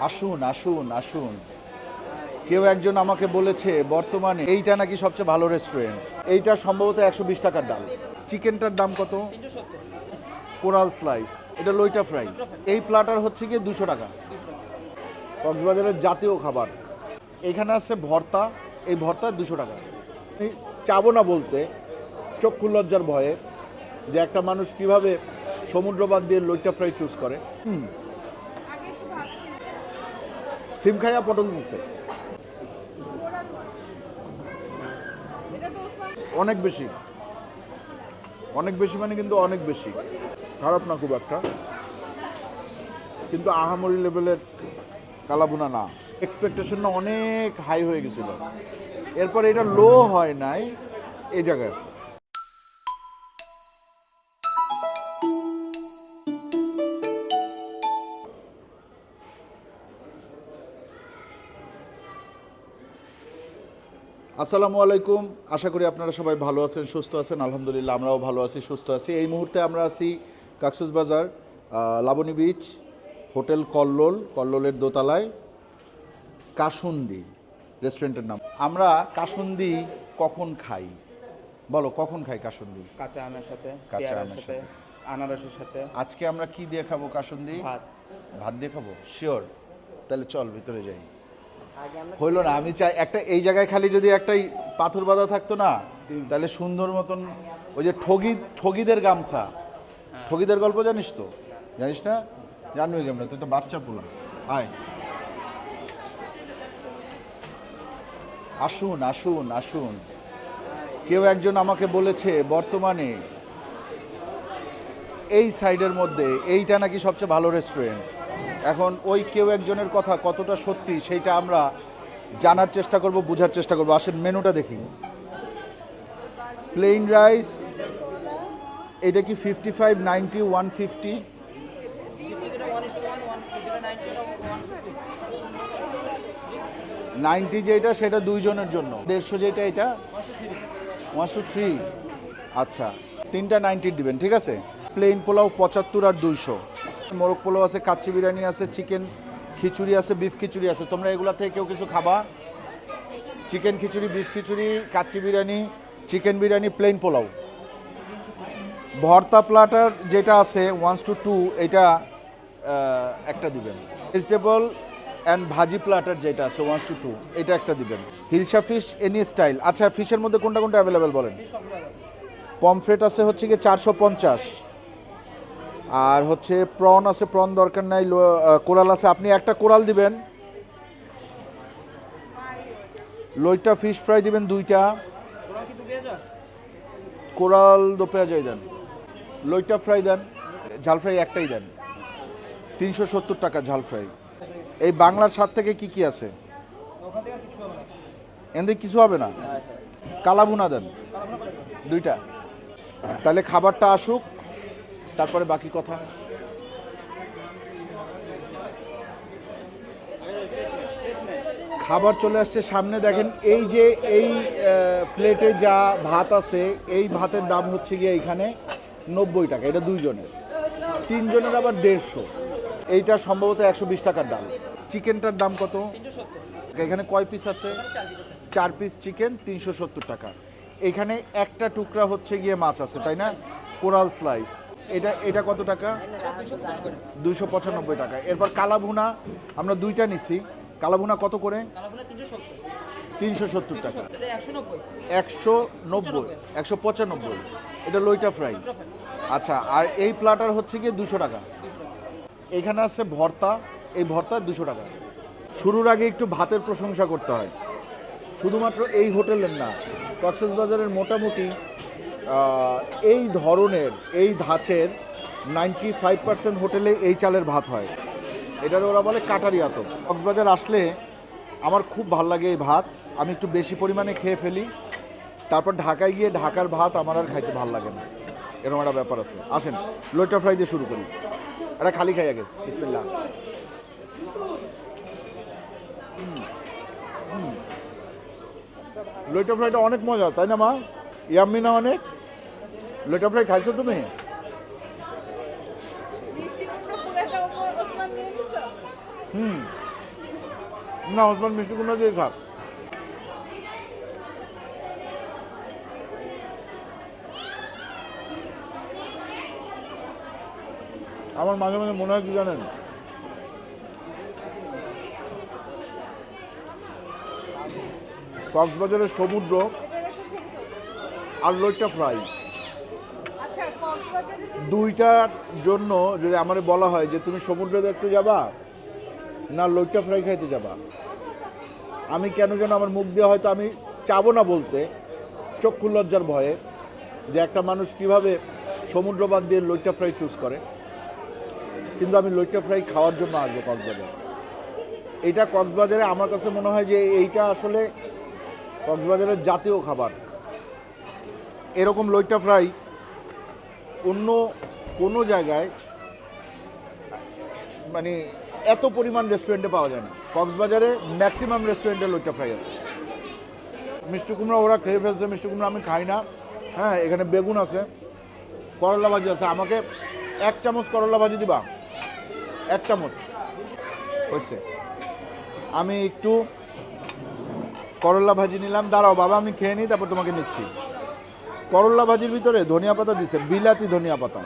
আসুন আসুন আসুন। কেউ একজন আমাকে বলেছে, বর্তমানে এইটা নাকি সবচেয়ে ভালো রেস্টুরেন্ট এইটা সম্ভবত একশো বিশ টাকার ডাল। চিকেনটার দাম কত? Coral slice. এটা লইটা ফ্রাই। এই প্লাটার হচ্ছে গিয়ে দুশো টাকা। কক্সবাজারের জাতীয় খাবার। এখানে আছে ভর্তা। এই ভর্তা দুশো টাকা। চাবো না বলতে চক্ষু লজ্জার ভয়ে, যে একটা মানুষ কীভাবে সমুদ্রবাদ দিয়ে লইটা ফ্রাই চুজ করে। হুম। সিম খাইয়া পটল দিচ্ছে অনেক বেশি। অনেক বেশি মানে কিন্তু অনেক বেশি। খারাপ না খুব একটা। কিন্তু আহামরি লেভেলের কালাবুনা না। এক্সপেকটেশনটা অনেক হাই হয়ে গেছিল। এরপর এটা লো হয় নাই, এই জায়গায় আছে। আসসালামু আলাইকুম। আশা করি আপনারা সবাই ভালো আছেন সুস্থ আছেন। আলহামদুলিল্লাহ আমরাও ভালো আছি সুস্থ আছি। এই মুহূর্তে আমরা আছি কাকসুস বাজার লাবণী বিচ হোটেল কল্লোল কল্লোলের দোতলায় কাসুন্দি রেস্টুরেন্টের নাম। আমরা কাসুন্দি কখন খাই? বলো কখন খাই কাসুন্দি? কাঁচা আমের সাথে কাঁচা আমের সাথে আনারসের সাথে। আজকে আমরা কি দিয়ে খাব কাসুন্দি? ভাত। ভাত দিয়ে খাব? শিওর তাহলে চল ভিতরে যাই। হইল না আমি চাই একটা এই জায়গায় খালি যদি একটা এই পাথর বাঁধা থাকতো না তাহলে সুন্দর মতন ওই যে ঠগি ঠগিদের গামছা ঠগিদের গল্প জানিস তো? জানিস না? জানবি কেমন? তুই তো বাচ্চা পুলা। আয়। আসুন আসুন আসুন। কেউ একজন আমাকে বলেছে বর্তমানে এই সাইডের মধ্যে এইটা নাকি সবচেয়ে ভালো রেস্টুরেন্ট এখন ওই কেউ একজনের কথা কতটা সত্যি সেইটা আমরা জানার চেষ্টা করব, বোঝার চেষ্টা করব। আসেন, মেনুটা দেখি। প্লেন রাইস এটা কি fifty five ninety one fifty ninety যেটা, সেটা দুইজনের জন্য। দেড়শো যেটা, এটা? ওয়ান টু থ্রি আচ্ছা তিনটা নাইনটি দিবেন, ঠিক আছে? প্লেন পোলাও পঁচাত্তর আর দুইশো। মোরগ পোলাও আছে, কাচ্চি বিরিয়ানি আছে, চিকেন খিচুড়ি আছে, বিফ খিচুড়ি আছে। তোমরা এগুলা থেকে কেউ কিছু খাবা? Chicken khichuri, beef khichuri, kacchi biryani, chicken biryani plain polao. Bharta platter যেটা আছে ওয়ান্স টু টু এটা একটা দিবেন। ভেজিটেবল অ্যান্ড ভাজি প্লাটার যেটা আছে ওয়ান্স টু টু এটা একটা দিবেন। হিলসা ফিশ এনি স্টাইল আচ্ছা ফিশের মধ্যে কোনটা কোনটা অ্যাভেলেবেল বলেন? পমফ্রেট আছে হচ্ছে কি চারশো পঞ্চাশ। আর হচ্ছে প্রন আছে, প্রন দরকার নাই কোরাল আছে। আপনি একটা কোরাল দিবেন। লইটা, ফিশ ফ্রাই দিবেন দুইটা। কোরাল দো পেঁয়াজাই দেন। লইটা ফ্রাই দেন, ঝাল ফ্রাই একটাই দেন। তিনশো সত্তর টাকা ঝাল ফ্রাই। এই বাংলার স্বাদ থেকে কি কি আছে? এতে কিছু হবে না? কালাভুনা দেন, দুইটা। তাহলে খাবারটা আসুক। তারপরে বাকি কথা। খাবার চলে আসছে সামনে, দেখেন এই যে এই প্লেটে যা ভাত আছে, এই ভাতের দাম হচ্ছে গিয়ে এখানে নব্বই টাকা, এটা দুইজনের। তিনজনের আবার দেড়শো। এইটা সম্ভবত একশো বিশ টাকার দাম। চিকেনটার দাম কত? এখানে কয় পিস আছে? চার পিস চিকেন তিনশো সত্তর টাকা। এখানে একটা টুকরা হচ্ছে গিয়ে মাছ আছে, তাই না? Coral slice. এটা এটা কত টাকা? দুইশো পঁচানব্বই টাকা। এরপর কালাভুনা আমরা দুইটা নিছি। কালাভুনা কত করে? তিনশো সত্তর। টাকা। একশো নব্বই। একশো পঁচানব্বই। এটা লইটা ফ্রাই। আচ্ছা আর এই প্লাটার হচ্ছে গিয়ে দুশো টাকা। এখানে আছে ভর্তা। এই ভর্তা দুশো টাকা। শুরুর আগে একটু ভাতের প্রশংসা করতে হয়। শুধুমাত্র এই হোটেলের না কক্সবাজারের মোটামুটি এই ধরনের, এই ধাঁচের নাইনটি ফাইভ পার্সেন্ট হোটেলে এই চালের ভাত হয়। এটার ওরা বলে কাটারি তো কক্সবাজার আসলে আমার খুব ভালো লাগে এই ভাত। আমি একটু বেশি পরিমাণে খেয়ে ফেলি। তারপর ঢাকায় গিয়ে ঢাকার ভাত আমার আর খাইতে ভালো লাগে না। এরকম একটা ব্যাপার আছে। আসেন লোটা ফ্রাই দিয়ে শুরু করি। এটা খালি খাই আগে। বিসমিল্লাহ। লইটা ফ্রাইটা অনেক মজা, তাই না মা? ইয়াম্মি না অনেক? লইটা ফ্রাই খাইছো তুমি? হুম। না, ওসমান মিষ্টি কুমড়া দিয়ে খাক আমার মাঝে মাঝে মনে হয় কি জানেন? কক্সবাজারের সমুদ্র আর লইটা ফ্রাই। দুইটার জন্য যদি আমার বলা হয় যে তুমি সমুদ্র দেখতে যাবা না লইটা ফ্রাই খাইতে যাবা, আমি কেন যেন আমার মুখ দিয়ে হয়তো আমি চাবো না বলতে চক্ষু লজ্জার ভয়ে, যে একটা মানুষ কীভাবে সমুদ্র বাদ দিয়ে লইটা ফ্রাই চুজ করে। কিন্তু আমি লইটা ফ্রাই খাওয়ার জন্য আসব কক্সবাজারে। এইটা কক্সবাজারে আমার কাছে মনে হয় যে এইটা আসলে কক্সবাজারের জাতীয় খাবার। এরকম লইটা ফ্রাই অন্য কোনো জায়গায় মানে এত পরিমাণ রেস্টুরেন্টে পাওয়া যায় না। কক্সবাজারে ম্যাক্সিমাম রেস্টুরেন্টে লইটা ফ্রাই আছে। মিষ্টি কুমড়া ওরা খেয়ে ফেলছে, মিষ্টি কুমড়া আমি খাই না। হ্যাঁ এখানে বেগুন আছে, করলা ভাজি আছে। আমাকে এক চামচ করলা ভাজি দিবা? এক চামচ। হয়েছে। আমি একটু করলা ভাজি নিলাম। দাঁড়াও বাবা, আমি খেয়ে নিই, তারপর তোমাকে নিচ্ছি। করলা ভাজির ভিতরে ধনিয়া পাতা দিছে, বিলাতি ধনিয়া পাতা।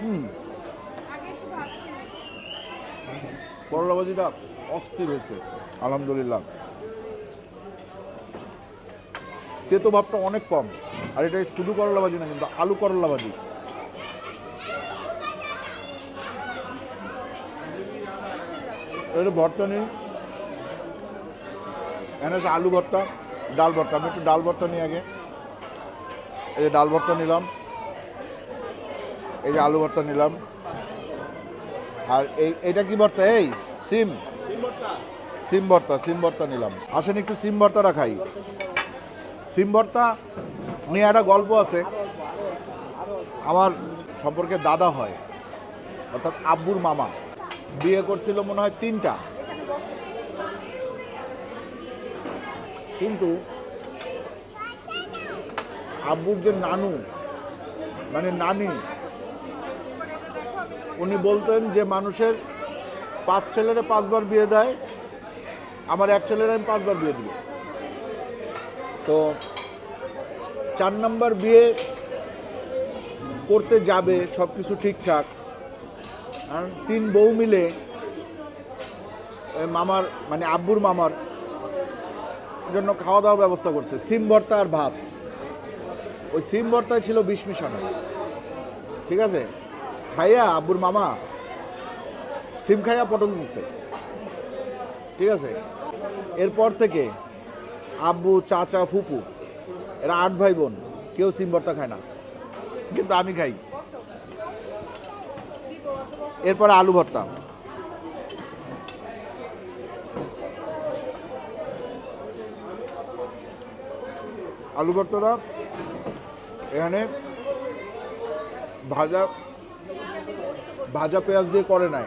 হুম। করলা ভাজিটা অস্থির হয়েছে, আলহামদুলিল্লাহ। তেতো ভাবটা অনেক কম, আর এটা শুধু করলা ভাজি না, কিন্তু আলু করলা ভাজি। এটা ভর্তা নেই এখানে আছে আলু ভর্তা ডাল ভর্তা। আমি একটু ডাল ভর্তা নিই আগে। এই যে ডাল ভর্তা নিলাম। এই যে আলু ভর্তা নিলাম। আর এই এটা কি ভর্তা? এই সিম। সিম ভর্তা। সিম ভর্তা নিলাম। আসেন একটু সিম ভর্তাটা খাই সিম ভর্তা নিয়ে একটা গল্প আছে। আমার সম্পর্কে দাদা হয় অর্থাৎ আব্বুর মামা। বিয়ে করছিল মনে হয় তিনটা। কিন্তু আব্বুর যে নানু মানে নানি, উনি বলতেন যে মানুষের পাঁচ ছেলেরা পাঁচবার বিয়ে দেয়, আমার এক ছেলের আমি পাঁচবার বিয়ে দিব। তো চার নাম্বার বিয়ে করতে যাবে সব কিছু ঠিকঠাক তিন বউ মিলে মামার মানে আব্বুর মামার জন্য খাওয়া দাওয়া ব্যবস্থা করছে। সিম ভর্তা আর ভাত। ওই সিম ভর্তায় ছিল বিষ মিশানো। ঠিক আছে? খাইয়া আব্বুর মামা সিম খাইয়া পটল দিচ্ছে ঠিক আছে? এরপর থেকে আব্বু, চাচা, ফুপু, এরা আট ভাই বোন কেউ সিম ভর্তা খায় না। কিন্তু আমি খাই। এরপরে আলু ভর্তা। আলু ভর্তাটা। এখানে ভাজা ভাজা পেঁয়াজ দিয়ে করে নাই,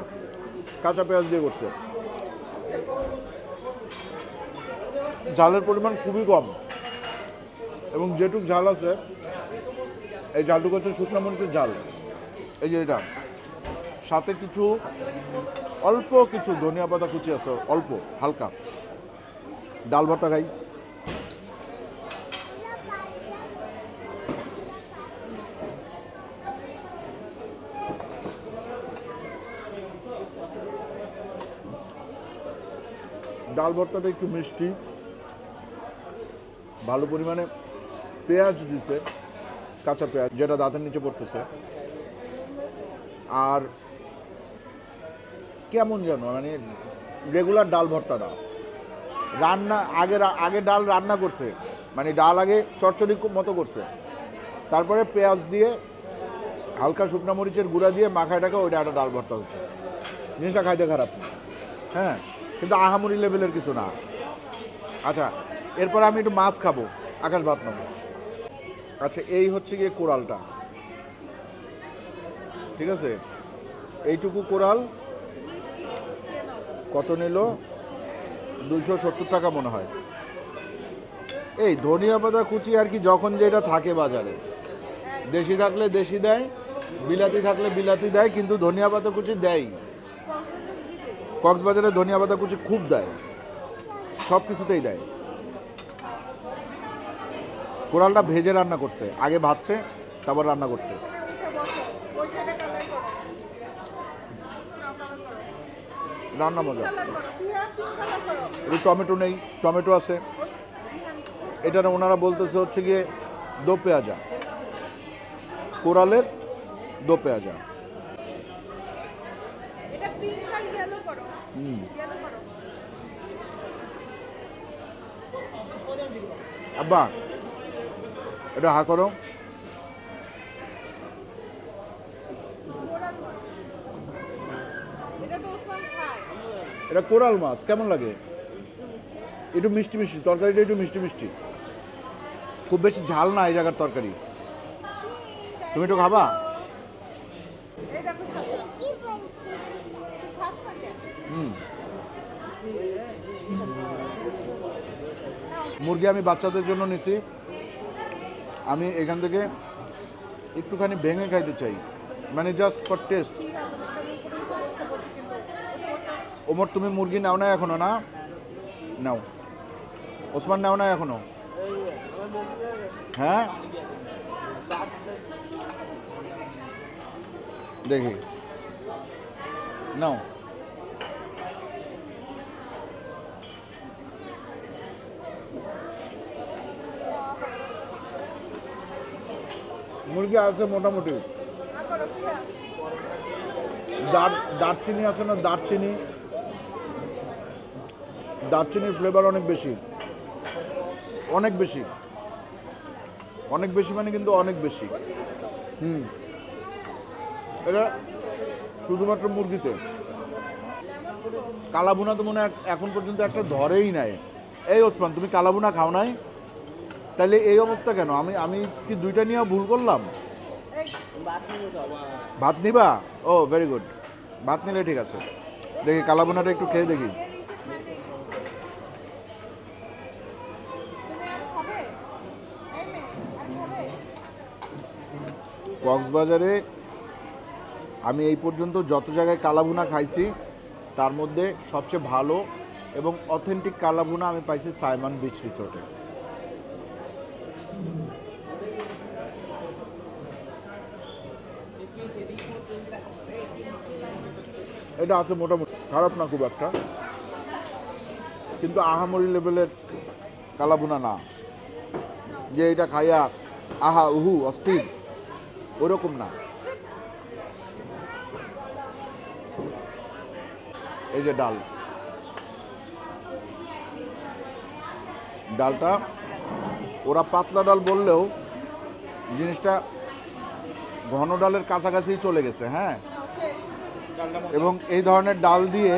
কাঁচা পেঁয়াজ দিয়ে করছে। ঝালের পরিমাণ খুবই কম। এবং যেটুক ঝাল আছে, এই ঝালটুকু হচ্ছে শুকনো মরিচের ঝাল। এই যে এটা। সাথে কিছু, অল্প কিছু ধনিয়া পাতা কুচি আছে, অল্প, হালকা। ডাল ভর্তা খাই। ডাল ভর্তাটা একটু মিষ্টি। ভালো পরিমাণে পেঁয়াজ দিছে, কাঁচা পেঁয়াজ, যেটা দাঁতের নিচে পড়তেছে। আর কেমন যেন মানে রেগুলার ডাল ভর্তাটা। রান্না, আগে আগে ডাল রান্না করছে মানে ডাল আগে চচ্চড়ি মতো করছে। তারপরে পেঁয়াজ দিয়ে হালকা শুকনো মরিচের গুঁড়া দিয়ে মাখায় টাকা ওইটা একটা ডাল ভর্তা হচ্ছে। জিনিসটা খাইতে খারাপ। হ্যাঁ? কিন্তু আহামরি লেভেলের কিছু না। আচ্ছা এরপর আমি একটু মাছ খাব, আকাশ ভাত নেব আচ্ছা এই হচ্ছে গিয়ে কোরালটা ঠিক আছে? এইটুকু কোরাল কত নিল? দুশো সত্তর টাকা মনে হয়। এই ধনিয়া পাতা কুচি আর কি যখন যেটা থাকে বাজারে। দেশি থাকলে দেশি দেয়, বিলাতি থাকলে বিলাতি দেয়, কিন্তু ধনিয়া পাতা কুচি দেয় কক্সবাজারে ধনিয়া পাতা কুচি খুব দেয়। সব কিছুতেই দেয়। কোরালটা ভেজে রান্না করছে। আগে ভাজছে, তারপর রান্না করছে। রান্না মজা। একটু টমেটো নেই, টমেটো আছে। এটা ওনারা বলতেছে হচ্ছে গিয়ে দো পেঁয়াজা। কোরালের দো পেঁয়াজা এটা পিঙ্ক আর ইয়েলো করো হুম ইয়েলো করো আব্বা, এটা হা করো এটা কোরাল মাছ, কেমন লাগে? একটু মিষ্টি মিষ্টি, তরকারিটা একটু মিষ্টি মিষ্টি। খুব বেশি ঝাল না এই জায়গার তরকারি। তুমি একটু খাবা এই দেখো সাথে খাস না কেন হুম মুরগি আমি বাচ্চাদের জন্য নিছি। আমি এখান থেকে একটুখানি ভেঙে খাইতে চাই। মানে জাস্ট ফর টেস্ট ওমর, তুমি মুরগি নাও না এখনও, না? নাও। ওসমান নাও না এখনও? হ্যাঁ? দেখি। নাও। মুরগি আছে মোটামুটি। দার- দারচিনি আছে না দারচিনি? দারচিনির ফ্লেভার অনেক বেশি। অনেক বেশি। অনেক বেশি মানে কিন্তু অনেক বেশি। হুম। এটা শুধুমাত্র মুরগিতে। কালাভুনা তো মনে এখন পর্যন্ত একটা ধরেই নাই। এই ওসমান, তুমি কালাভুনা খাও নাই? তাহলে এই অবস্থা কেন? আমি আমি কি দুইটা নিয়ে ভুল করলাম? ভাত নিবা ও ভেরি গুড ভাত নিলে ঠিক আছে। দেখি কালাভুনাটা একটু খেয়ে দেখি। কক্সবাজারে আমি এই পর্যন্ত যত জায়গায় কালাভুনা খাইছি তার মধ্যে সবচেয়ে ভালো এবং অথেন্টিক কালাভুনা আমি পাইছি সাইমন বিচ রিসোর্টে এটা আছে মোটামুটি। খারাপ না, খুব একটা। কিন্তু আহামরি লেভেলের কালাভুনা না। যে এটা খাইয়া আহা, উহু, অস্থির, ওরকম না। এই যে ডাল। ডালটা, ওরা পাতলা ডাল বললেও জিনিসটা ঘন ডালের কাছাকাছি চলে গেছে হ্যাঁ? এবং এই ধরনের ডাল দিয়ে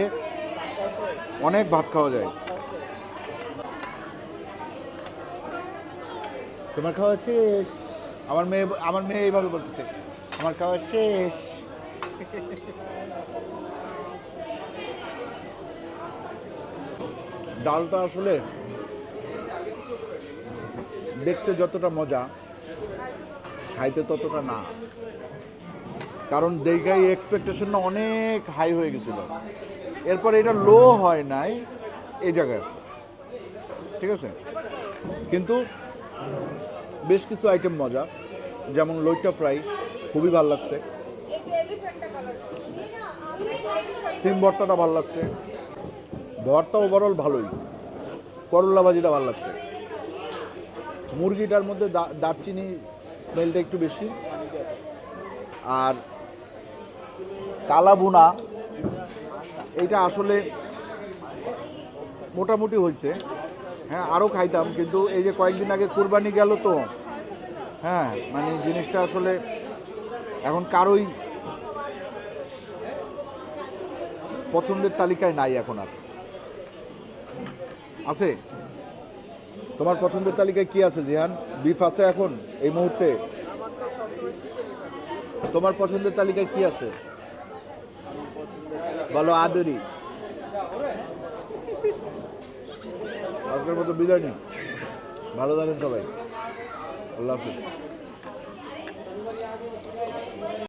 অনেক ভাত খাওয়া যায়। তোমার খাওয়া শেষ। আমার মেয়ে আমার মেয়ে এইভাবে বলতেছে আমার খাওয়া শেষ। ডালটা আসলে দেখতে যতটা মজা, খাইতে ততটা না। কারণ দেখাই এক্সপেকটেশনটা অনেক হাই হয়ে গেছিল। এরপর এটা লো হয় নাই, এই জায়গায় ঠিক আছে? কিন্তু বেশ কিছু আইটেম মজা, যেমন লইটা ফ্রাই, খুবই ভালো লাগছে। সিম ভর্তাটা ভালো লাগছে। ভর্তা ওভারঅল ভালোই। করল্লা ভাজিটা ভালো লাগছে। মুরগিটার মধ্যে দারচিনি স্মেলটা একটু বেশি। আর কালাবুনা, এইটা আসলে মোটামুটি হয়েছে। হ্যাঁ আরও খাইতাম, কিন্তু এই যে কয়েকদিন আগে কুরবানি গেল তো। হ্যাঁ মানে জিনিসটা আসলে এখন কারোই পছন্দের তালিকায় নাই এখন আর। আছে? তোমার পছন্দের তালিকায় কি আছে, জিহান? বিফ আছে এখন এই মুহূর্তে? তোমার পছন্দের তালিকায় কি আছে? বলো আদুরি। আজকের মতো বিদায় নিন ভালো থাকেন সবাই। আল্লাহ হাফিজ।